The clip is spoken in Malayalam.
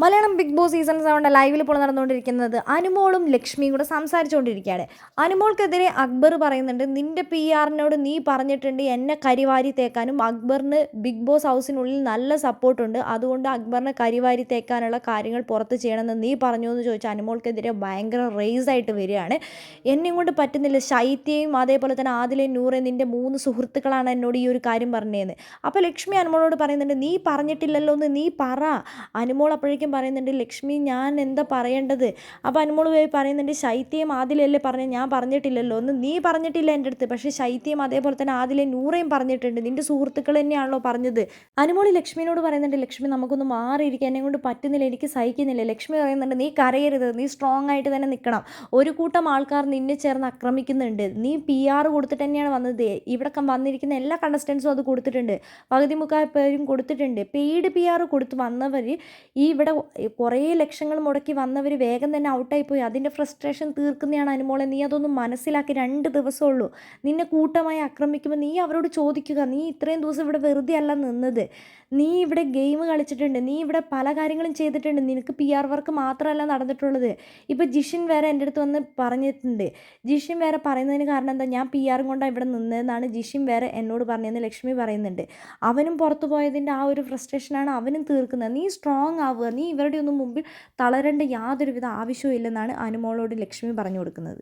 മലയാളം ബിഗ് ബോസ് സീസൺ സെവന്റെ ലൈവിൽ ഇപ്പോൾ നടന്നുകൊണ്ടിരിക്കുന്നത് അനുമോളും ലക്ഷ്മിയും കൂടെ സംസാരിച്ചുകൊണ്ടിരിക്കുകയാണ്. അനുമോൾക്കെതിരെ അക്ബർ പറയുന്നുണ്ട് നിന്റെ പി ആറിനോട് നീ പറഞ്ഞിട്ടുണ്ട് എന്നെ കരിവാരി തേക്കാനും അക്ബറിന് ബിഗ് ബോസ് ഹൗസിനുള്ളിൽ നല്ല സപ്പോർട്ടുണ്ട്. അതുകൊണ്ട് അക്ബറിനെ കരിവാരി തേക്കാനുള്ള കാര്യങ്ങൾ പുറത്ത് ചെയ്യണമെന്ന് നീ പറഞ്ഞു എന്ന് ചോദിച്ചാൽ അനുമോൾക്കെതിരെ ഭയങ്കര റേസ് ആയിട്ട് വരികയാണ്. എന്നെ കൊണ്ട് പറ്റുന്നില്ല ശൈത്യയും അതേപോലെ തന്നെ ആദിലയും നൂറെ നിന്റെ മൂന്ന് സുഹൃത്തുക്കളാണ് എന്നോട് ഈ ഒരു കാര്യം പറഞ്ഞതെന്ന് അപ്പോൾ ലക്ഷ്മി അനുമോളോട് പറയുന്നുണ്ട് നീ പറഞ്ഞിട്ടില്ലല്ലോ എന്ന് നീ പറ. അനുമോൾ അപ്പോഴേക്കും പറയുന്നുണ്ട് ലക്ഷ്മി ഞാൻ എന്താ പറയേണ്ടത്? അപ്പോൾ അനുമോൾ പോയി പറയുന്നുണ്ട് ശൈത്യം ആദിലല്ലേ പറഞ്ഞു ഞാൻ പറഞ്ഞിട്ടില്ലല്ലോ. ഒന്ന് നീ പറഞ്ഞിട്ടില്ല എന്റെ അടുത്ത് പക്ഷേ ശൈത്യം അതേപോലെ തന്നെ ആദിലെ നൂറേയും പറഞ്ഞിട്ടുണ്ട്. നിന്റെ സുഹൃത്തുക്കൾ തന്നെയാണല്ലോ പറഞ്ഞത്. അനുമോളി ലക്ഷ്മിനോട് പറയുന്നുണ്ട് ലക്ഷ്മി നമുക്കൊന്ന് മാറിയിരിക്കാൻ എന്നെ കൊണ്ട് പറ്റുന്നില്ല എനിക്ക് സഹിക്കുന്നില്ല. ലക്ഷ്മി പറയുന്നുണ്ട് നീ കരയരുത് നീ സ്ട്രോങ് ആയിട്ട് തന്നെ നിൽക്കണം ഒരു കൂട്ടം ആൾക്കാർ നിന്നെ ചേർന്ന് ആക്രമിക്കുന്നുണ്ട്. നീ പി ആർ കൊടുത്തിട്ട് തന്നെയാണ് വന്നത്. ഇവിടെ വന്നിരിക്കുന്ന എല്ലാ കണ്ടസ്റ്റൻസും അത് കൊടുത്തിട്ടുണ്ട്. പകുതി മുക്കാൽ പേരും കൊടുത്തിട്ടുണ്ട്. പെയ്ഡ് പി ആർ കൊടുത്ത് വന്നവർ ഈ ഇവിടെ കുറേ ലക്ഷങ്ങൾ മുടക്കി വന്നവർ വേഗം തന്നെ ഔട്ടായി പോയി അതിന്റെ ഫ്രസ്ട്രേഷൻ തീർക്കുന്നതാണ് അനുമോളെ. നീ അതൊന്നും മനസ്സിലാക്കി രണ്ട് ദിവസമുള്ളൂ നിന്നെ കൂട്ടമായി ആക്രമിക്കുമ്പോൾ നീ അവരോട് ചോദിക്കുക നീ ഇത്രയും ദിവസം ഇവിടെ വെറുതെ അല്ല നിന്നത്. നീ ഇവിടെ ഗെയിം കളിച്ചിട്ടുണ്ട്. നീ ഇവിടെ പല കാര്യങ്ങളും ചെയ്തിട്ടുണ്ട്. നിനക്ക് പി ആർ വർക്ക് മാത്രമല്ല നടന്നിട്ടുള്ളത്. ഇപ്പോൾ ജിഷിൻ വേറെ എന്റെ അടുത്ത് വന്ന് പറഞ്ഞിട്ടുണ്ട്. ജിഷിൻ വേറെ പറയുന്നതിന് കാരണം എന്താ? ഞാൻ പി ആറും കൊണ്ടാണ് ഇവിടെ നിന്നതെന്നാണ് ജിഷിൻ വേറെ എന്നോട് പറഞ്ഞതെന്ന് ലക്ഷ്മി പറയുന്നുണ്ട്. അവനും പുറത്തു പോയതിന്റെ ആ ഒരു ഫ്രസ്ട്രേഷനാണ് അവനും തീർക്കുന്നത്. നീ സ്ട്രോങ് ആവുക. നീ ഇവരുടെ ഒന്നും മുമ്പിൽ തളരേണ്ട യാതൊരുവിധ ആവശ്യവും ഇല്ലെന്നാണ് അനുമോളോട് ലക്ഷ്മി പറഞ്ഞു കൊടുക്കുന്നത്.